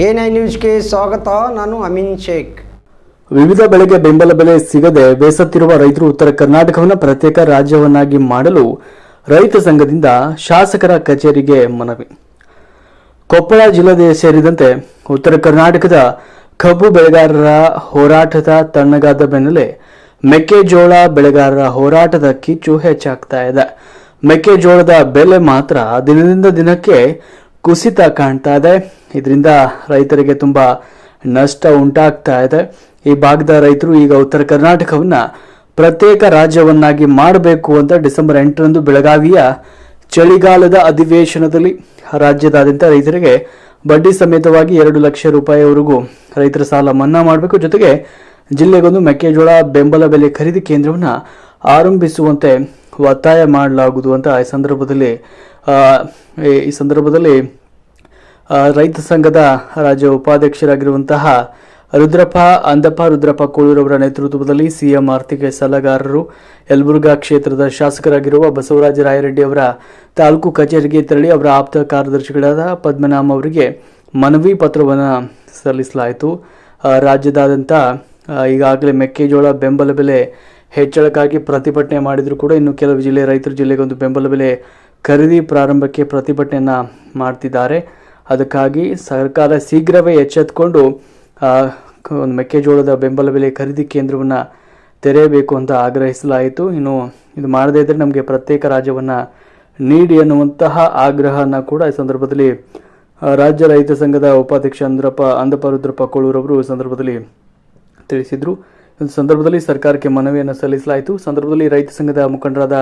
Nine ನ್ಯೂಸ್ಗೆ ಸ್ವಾಗತ, ನಾನು ಅಮೀನ್ ಶೇಖ್. ವಿವಿಧ ಬೆಳೆಗೆ ಬೆಂಬಲ ಬೆಲೆ ಸಿಗದೆ ಬೇಸತ್ತಿರುವ ರೈತರು ಉತ್ತರ ಕರ್ನಾಟಕವನ್ನು ಪ್ರತ್ಯೇಕ ರಾಜ್ಯವನ್ನಾಗಿ ಮಾಡಲು ರೈತ ಸಂಘದಿಂದ ಶಾಸಕರ ಕಚೇರಿಗೆ ಮನವಿ. ಕೊಪ್ಪಳ ಜಿಲ್ಲೆ ಸೇರಿದಂತೆ ಉತ್ತರ ಕರ್ನಾಟಕದ ಕಬ್ಬು ಬೆಳೆಗಾರರ ಹೋರಾಟದ ತಣ್ಣಗಾದ ಬೆನ್ನಲ್ಲೇ ಮೆಕ್ಕೆಜೋಳ ಬೆಳೆಗಾರರ ಹೋರಾಟದ ಕಿಚ್ಚು ಹೆಚ್ಚಾಗ್ತಾ ಇದೆ. ಮೆಕ್ಕೆಜೋಳದ ಬೆಲೆ ಮಾತ್ರ ದಿನದಿಂದ ದಿನಕ್ಕೆ ಕುಸಿತ ಕಾಣ್ತಾ ಇದೆ. ಇದರಿಂದ ರೈತರಿಗೆ ತುಂಬ ನಷ್ಟ ಉಂಟಾಗ್ತಾ ಇದೆ. ಈ ಭಾಗದ ರೈತರು ಈಗ ಉತ್ತರ ಕರ್ನಾಟಕವನ್ನು ಪ್ರತ್ಯೇಕ ರಾಜ್ಯವನ್ನಾಗಿ ಮಾಡಬೇಕು ಅಂತ ಡಿಸೆಂಬರ್ ಎಂಟರಂದು ಬೆಳಗಾವಿಯ ಚಳಿಗಾಲದ ಅಧಿವೇಶನದಲ್ಲಿ ರಾಜ್ಯದಾದ್ಯಂತ ರೈತರಿಗೆ ಬಡ್ಡಿ ಸಮೇತವಾಗಿ ಎರಡು ಲಕ್ಷ ರೂಪಾಯಿವರೆಗೂ ರೈತರ ಸಾಲ ಮನ್ನಾ ಮಾಡಬೇಕು. ಜೊತೆಗೆ ಜಿಲ್ಲೆಗೊಂದು ಮೆಕ್ಕೆಜೋಳ ಬೆಂಬಲ ಬೆಲೆ ಖರೀದಿ ಕೇಂದ್ರವನ್ನು ಆರಂಭಿಸುವಂತೆ ಒತ್ತಾಯ ಮಾಡಲಾಗುವುದು ಅಂತ ಈ ಸಂದರ್ಭದಲ್ಲಿ ಈ- ಸಂದರ್ಭದಲ್ಲಿ ರೈತ ಸಂಘದ ರಾಜ್ಯ ಉಪಾಧ್ಯಕ್ಷರಾಗಿರುವಂತಹ ರುದ್ರಪ್ಪ, ಅಂದಪ್ಪ, ರುದ್ರಪ್ಪ ಕೋಳೂರವರ ನೇತೃತ್ವದಲ್ಲಿ ಸಿಎಂ ಆರ್ಥಿಕ ಸಲಹೆಗಾರರು, ಯಲಬುರ್ಗಾ ಕ್ಷೇತ್ರದ ಶಾಸಕರಾಗಿರುವ ಬಸವರಾಜ ರಾಯರೆಡ್ಡಿ ಅವರ ತಾಲೂಕು ಕಚೇರಿಗೆ ತೆರಳಿ ಅವರ ಆಪ್ತ ಕಾರ್ಯದರ್ಶಿಗಳಾದ ಪದ್ಮನಾಮ ಅವರಿಗೆ ಮನವಿ ಪತ್ರವನ್ನು ಸಲ್ಲಿಸಲಾಯಿತು. ರಾಜ್ಯದಾದ್ಯಂತ ಈಗಾಗಲೇ ಮೆಕ್ಕೆಜೋಳ ಬೆಂಬಲ ಬೆಲೆ ಹೆಚ್ಚಳಕ್ಕಾಗಿ ಪ್ರತಿಭಟನೆ ಮಾಡಿದರೂ ಕೂಡ ಇನ್ನು ಕೆಲವು ಜಿಲ್ಲೆ, ರೈತರು ಜಿಲ್ಲೆಗೊಂದು ಬೆಂಬಲ ಬೆಲೆ ಖರೀದಿ ಪ್ರಾರಂಭಕ್ಕೆ ಪ್ರತಿಭಟನೆಯನ್ನು ಮಾಡ್ತಿದ್ದಾರೆ. ಅದಕ್ಕಾಗಿ ಸರ್ಕಾರ ಶೀಘ್ರವೇ ಎಚ್ಚೆತ್ಕೊಂಡು ಒಂದು ಮೆಕ್ಕೆಜೋಳದ ಬೆಂಬಲ ಬೆಲೆ ಖರೀದಿ ಕೇಂದ್ರವನ್ನು ತೆರೆಯಬೇಕು ಅಂತ ಆಗ್ರಹಿಸಲಾಯಿತು. ಇನ್ನು ಇದು ಮಾಡದೇ ಇದ್ದರೆ ನಮಗೆ ಪ್ರತ್ಯೇಕ ರಾಜ್ಯವನ್ನು ನೀಡಿ ಎನ್ನುವಂತಹ ಆಗ್ರಹನ ಕೂಡ ಈ ಸಂದರ್ಭದಲ್ಲಿ ರಾಜ್ಯ ರೈತ ಸಂಘದ ಉಪಾಧ್ಯಕ್ಷ ಅಂದ್ರಪ್ಪ ಅಂದಪ್ಪ ರುದ್ರಪ್ಪ ಕೋಳೂರವರು ಈ ಸಂದರ್ಭದಲ್ಲಿ ತಿಳಿಸಿದರು. ಈ ಸಂದರ್ಭದಲ್ಲಿ ಸರ್ಕಾರಕ್ಕೆ ಮನವಿಯನ್ನು ಸಲ್ಲಿಸಲಾಯಿತು. ಸಂದರ್ಭದಲ್ಲಿ ರೈತ ಸಂಘದ ಮುಖಂಡರಾದ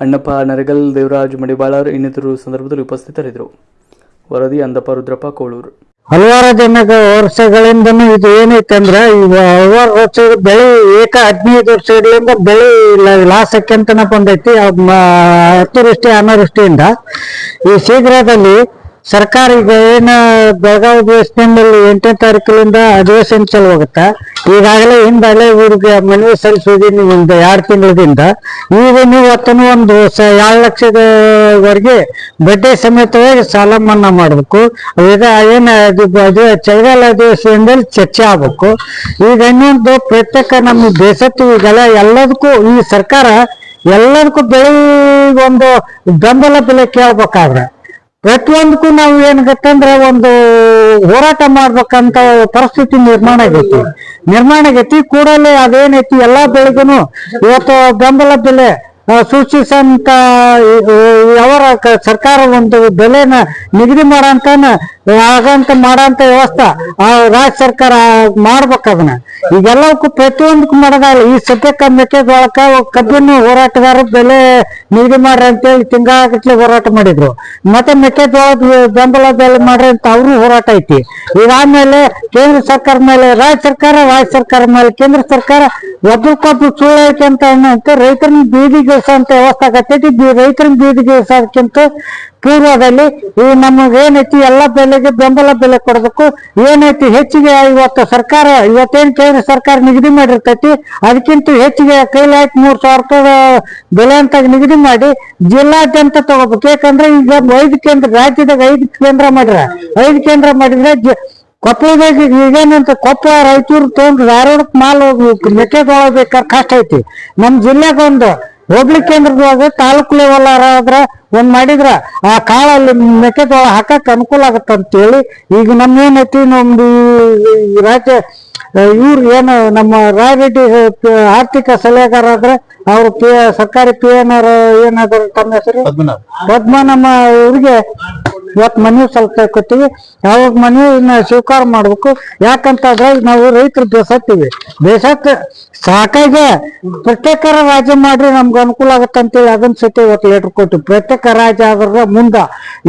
ಅಣ್ಣಪ್ಪ, ನರಗಲ್, ದೇವರಾಜ್ ಮಡಿಬಾಳರ್ ಇನ್ನಿತರರು ಸಂದರ್ಭದಲ್ಲಿ ಉಪಸ್ಥಿತರಿದ್ದರು. ವರದಿ ಅಂದಪ್ಪ ರುದ್ರಪ್ಪ ಕೋಳೂರು. ಹಲವಾರು ಜನಗ ವರ್ಷಗಳಿಂದನೂ ಇದು ಏನೈತೆ ಅಂದ್ರೆ ಈಗ ಹಲವಾರು ವರ್ಷ ಬೆಳೆ ಏಕ ಹದಿನೈದು ವರ್ಷಗಳಿಂದ ಬೆಳೆ ಲಾಸ್ ಆಕ್ಯಂತನ ಬಂದೈತಿ. ಅತಿವೃಷ್ಟಿ, ಅನಾವೃಷ್ಟಿಯಿಂದ ಈ ಶೀಘ್ರದಲ್ಲಿ ಸರ್ಕಾರ ಈಗ ಏನ ಬೆಳಗಾವಿ ಅಧಿವೇಶನದಲ್ಲಿ ಎಂಟನೇ ತಾರೀಕಿನಿಂದ ಅಧಿವೇಶನ ಚಾಲು ಹೋಗುತ್ತಾ ಈಗಾಗಲೇ ಹಿಂದಾಗಲೇ ಇವ್ರಿಗೆ ಮನವಿ ಸಲ್ಲಿಸಿದೀನಿ ಒಂದು ಎರಡು ತಿಂಗಳದಿಂದ ಈಗ ನೀವು ಹೊತ್ತನು ಒಂದು ಎರಡು ಲಕ್ಷದವರೆಗೆ ಬಡ್ಡಿ ಸಮೇತವಾಗಿ ಸಾಲ ಮನ್ನಾ ಮಾಡಬೇಕು. ಈಗ ಏನು ಚಳಿಗಾಲ ಅಧಿವೇಶನದಲ್ಲಿ ಚರ್ಚೆ ಆಗ್ಬೇಕು. ಈಗ ಇನ್ನೊಂದು ಪ್ರತ್ಯೇಕ ನಮ್ಮ ಬೇಸತ್ತು ಈಗಲ್ಲ ಎಲ್ಲದಕ್ಕೂ ಈ ಸರ್ಕಾರ ಎಲ್ಲದಕ್ಕೂ ಬೆಳೆ ಒಂದು ಬೆಂಬಲ ಬೆಲೆ ಕೇಳ್ಬೇಕಾದ್ರೆ ಪ್ರತಿಯೊಂದಕ್ಕೂ ನಾವು ಏನಾಗತ್ತಂದ್ರೆ ಒಂದು ಹೋರಾಟ ಮಾಡ್ಬೇಕಂತ ಪರಿಸ್ಥಿತಿ ನಿರ್ಮಾಣ ಆಗೈತಿ. ನಿರ್ಮಾಣ ಆಗೈತಿ, ಕೂಡಲೇ ಅದೇನೈತಿ, ಎಲ್ಲಾ ಬೆಳೆಗೂ ಇವತ್ತು ಬೆಂಬಲ ಬೆಲೆ ಸೂಚಿಸಂತ ಅವರ ಸರ್ಕಾರ ಒಂದು ಬೆಲೆನ ನಿಗದಿ ಮಾಡಂತಾನ, ಆಗಂತ ಮಾಡಂತ ವ್ಯವಸ್ಥೆ ಆ ರಾಜ್ಯ ಸರ್ಕಾರ ಮಾಡ್ಬೇಕು ಅದನ್ನ ಈಗೆಲ್ಲವಕ್ಕೂ ಪ್ರತಿಯೊಂದಕ್ಕೂ ಮಾಡೋದಲ್ಲ. ಈ ಸದ್ಯಕ್ಕೆ ಮೆಕ್ಕೆಜೋಳಕ್ಕೆ ಕಬ್ಬಿನ ಹೋರಾಟಗಾರ ಬೆಲೆ ನಿಗದಿ ಮಾಡ್ರಿ ಅಂತೇಳಿ ತಿಂಗಳಗಟ್ಲೆ ಹೋರಾಟ ಮಾಡಿದ್ರು. ಮತ್ತೆ ಮೆಕ್ಕೆಜೋಳದ ಬೆಂಬಲ ಬೆಲೆ ಮಾಡ್ರಿ ಅಂತ ಅವರು ಹೋರಾಟ ಐತಿ. ಇದಾದ್ಮೇಲೆ ಕೇಂದ್ರ ಸರ್ಕಾರ ಮೇಲೆ, ರಾಜ್ಯ ಸರ್ಕಾರ ರಾಜ್ಯ ಸರ್ಕಾರ ಮೇಲೆ, ಕೇಂದ್ರ ಸರ್ಕಾರ ಒಬ್ರಿಗೊಬ್ರು ಸುಳ್ಳು ಐತೆ ಅಂತ ರೈತರನ್ನ ರೈತರನ್ನ ಬೀದಿಗಿಳಿಸೋಂತ ವ್ಯವಸ್ಥೆ ಆಗತ್ತೈತಿ ರೈತರನ್ನ ಬೀದಿಗಿಳಿಸೋದಕ್ಕಿಂತ ಪೂರ್ವದಲ್ಲಿ ಈ ನಮಗೆ ಏನೈತಿ ಎಲ್ಲ ಬೆಲೆಗೆ ಬೆಂಬಲ ಬೆಲೆ ಕೊಡಬೇಕು ಏನೈತಿ ಹೆಚ್ಚಿಗೆ ಇವತ್ತು ಸರ್ಕಾರ, ಇವತ್ತೇನ್ ಕೇಂದ್ರ ಸರ್ಕಾರ ನಿಗದಿ ಮಾಡಿರ್ತೈತಿ, ಅದಕ್ಕಿಂತ ಹೆಚ್ಚಿಗೆ ಕೈಲಿ ಹಾಕಿ ಮೂರ್ ಸಾವಿರ ರೂಪಾಯಿ ಬೆಲೆ ಅಂತ ನಿಗದಿ ಮಾಡಿ ಜಿಲ್ಲಾದ್ಯಂತ ತಗೋಬೇಕು. ಯಾಕಂದ್ರೆ ಈಗ ಐದು ಕೇಂದ್ರ, ರಾಜ್ಯದಾಗ ಐದು ಕೇಂದ್ರ ಮಾಡಿರ. ಐದು ಕೇಂದ್ರ ಮಾಡಿದ್ರೆ ಕೊಪ್ಪಳದಾಗ ಈಗೇನಂತ ಕೊಪ್ಪಳ ರೈತರು ತಗೊಂಡು ಧಾರವಾಡಕ್ಕೆ ಮಾಲ್ ಹೋಗ್ಬೇಕು ಮೆಕ್ಕೆಜೋಳ ಬೇಕಾದ್ರೆ ಕಷ್ಟ ಐತಿ. ನಮ್ಮ ಜಿಲ್ಲೆಗೆ ಒಂದು ಹೋಗ್ಲಿ ಕೇಂದ್ರದೊಳಗ ತಾಲೂಕು ಲೆವೆಲ್ ಆದ್ರ ಒಂದ್ ಮಾಡಿದ್ರ ಆ ಕಾಳಲ್ಲಿ ಮೆಕ್ಕೆಜೋಳ ಹಾಕಕ್ ಅನುಕೂಲ ಆಗತ್ತ ಅಂತೇಳಿ ಈಗ ನಮ್ ಏನೈತಿ ನಮ್ದು ರಾಜ್ಯ ಇವ್ರು ಏನು ನಮ್ಮ ರಾಯರೆಡ್ಡಿ ಆರ್ಥಿಕ ಸಲಹೆಗಾರ ಆದ್ರೆ ಅವ್ರು ಪಿ ಸರ್ಕಾರಿ ಪಿ ಎನ್ ಆರ್ ಏನಾದ್ರು ತಮ್ಮ ಹೆಸರು? ಪದ್ಮ ನಮ್ಮ ಇವ್ರಿಗೆ ಇವತ್ತು ಮನವಿ ಕೊಟ್ಟಿವಿ ಯಾವಾಗ ಮನವಿನ ಸ್ವೀಕಾರ ಮಾಡ್ಬೇಕು. ಯಾಕಂತಂದ್ರೆ ನಾವು ರೈತರು ಬೇಸತ್ತೀವಿ. ಬೇಸತ್ ಸಾಕಾಗೆ ಪ್ರತ್ಯೇಕ ರಾಜ್ಯ ಮಾಡ್ರಿ ನಮ್ಗೆ ಅನುಕೂಲ ಆಗತ್ತೆ ಅಂತೇಳಿ ಅದನ್ನ ಸತಿ ಇವತ್ತು ಲೆಟರ್ ಕೊಟ್ಟು ಪ್ರತ್ಯೇಕ ರಾಜ್ಯ ಆದ್ರ ಮುಂದ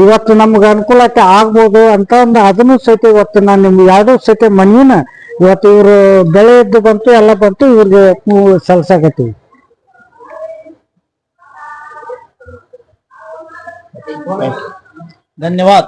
ಇವತ್ತು ನಮ್ಗೆ ಅನುಕೂಲತೆ ಆಗ್ಬೋದು ಅಂತ ಒಂದು ಅದನ್ನು ಸಹಿತ ಇವತ್ತು ನಾನು ನಿಮ್ಗೆ ಯಾವುದೋ ಸಹಿತ ಮನವಿನ ಇವತ್ತು ಇವರು ಬೆಳೆ ಇದ್ದು ಬಂತು, ಎಲ್ಲ ಬಂತು, ಇವ್ರಿಗೆ ಸಲ್ಸಾಕತ್ತೀವಿ धन्यवाद.